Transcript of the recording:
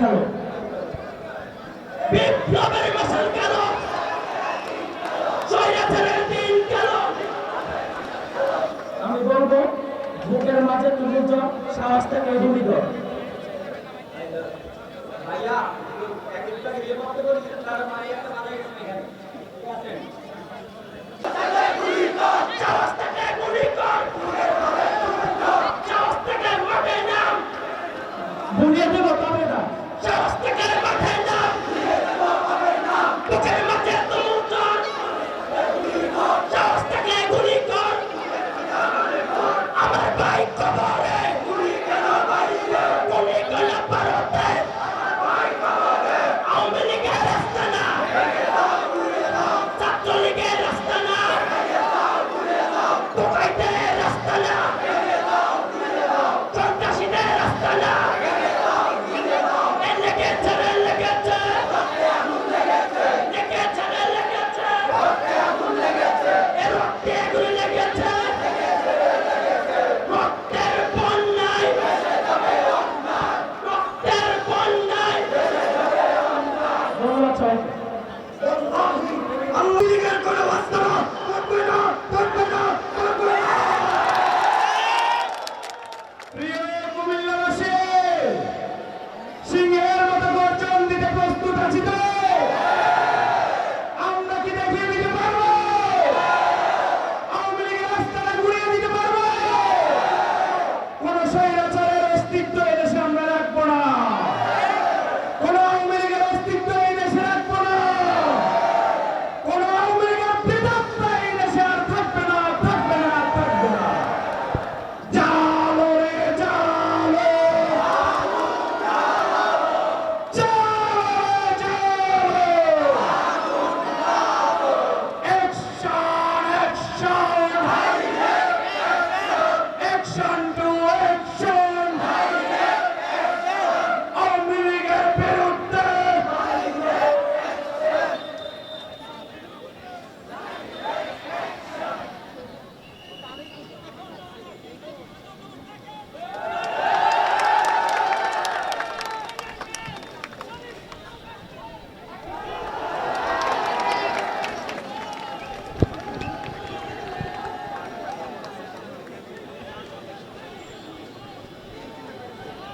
কেন বিপ্লবের মশাল কেন স্বৈরাচারের আমি বলব বুকের মাঝে তুমুজ সাহস থেকে জীবিত ভাইয়া মানে একটা মারা গেছে কোনো বাস্তব না প্রিয় ভারত